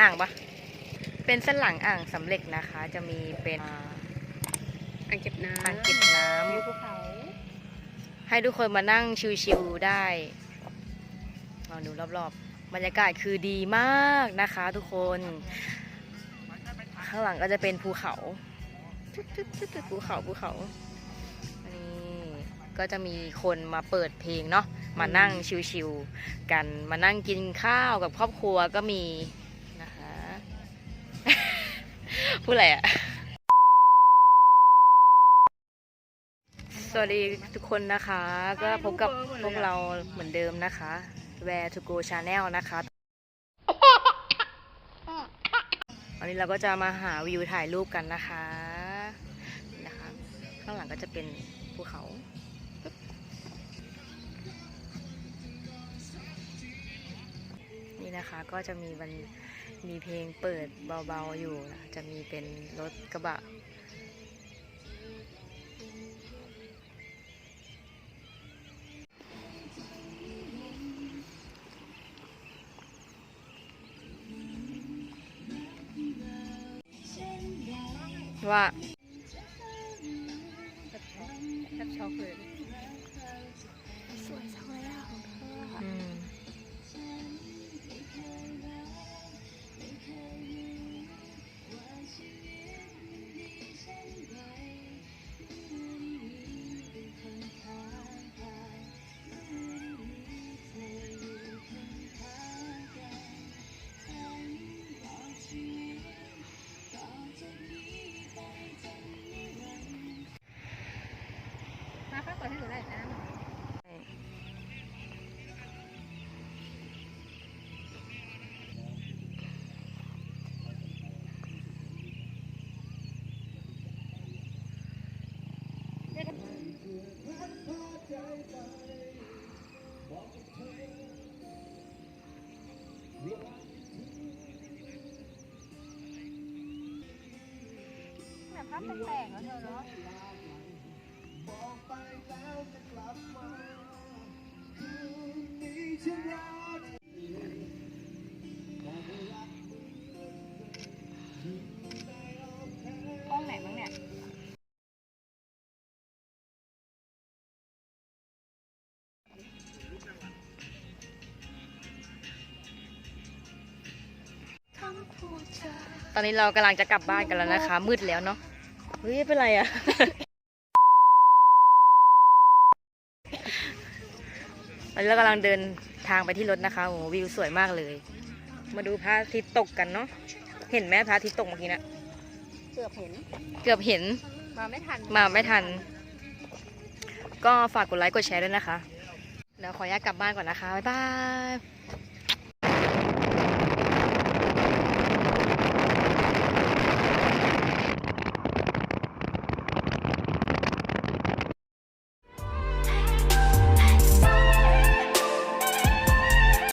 อ่างปะเป็นเส้นหลังอ่างสำเร็จนะคะ จะมีเป็นอ่าอ่างเก็บน้ำอ่างเก็บน้ำวิวภูเขาให้ทุกคนมานั่งชิลๆได้ลองดูรอบๆ บรรยากาศคือดีมากนะคะทุกคน ข้างหลังก็จะเป็นภูเขาทึบๆๆๆภูเขาภูเขานี่ก็จะมีคนมาเปิดเพลงเนาะมานั่งชิลๆกันมานั่งกินข้าวกับครอบครัวก็มี พูดอะไรอะสวัสดีทุกคนนะคะ ก็พบกับพวกเราเหมือนเดิมนะคะ Where to go Channel นะคะ วันนี้เราก็จะมาหาวิวถ่ายรูปกันนะคะนี่นะคะ ข้างหลังก็จะเป็นภูเขา นะคะ ก็จะมีมันมีเพลงเปิดเบาๆอยู่นะจะมีเป็นรถกระบะว่าแทบช็อกเลย เปิดให้หนูหน่อยนะแบบภาพแปลกๆแล้วเธอเนาะ ห้องไหนบ้างเนี่ยตอนนี้เรากำลังจะกลับบ้านกันแล้วนะคะ มืดแล้วเนาะเฮ้ยเป็นไรอะ ตอนนี้เรากำลังเดินทางไปที่รถนะคะโอ้โหวิวสวยมากเลย มาดูพระอาทิตย์ตกกันเนาะเห็นไหมพระอาทิตย์ตกเมื่อกี้นะเกือบเห็น เกือบเห็นมาไม่ทันมาไม่ทัน ก็ฝากกดไลค์กดแชร์ด้วยนะคะเดี๋ยวขออนุญาตกลับบ้านก่อนนะคะบ๊ายบาย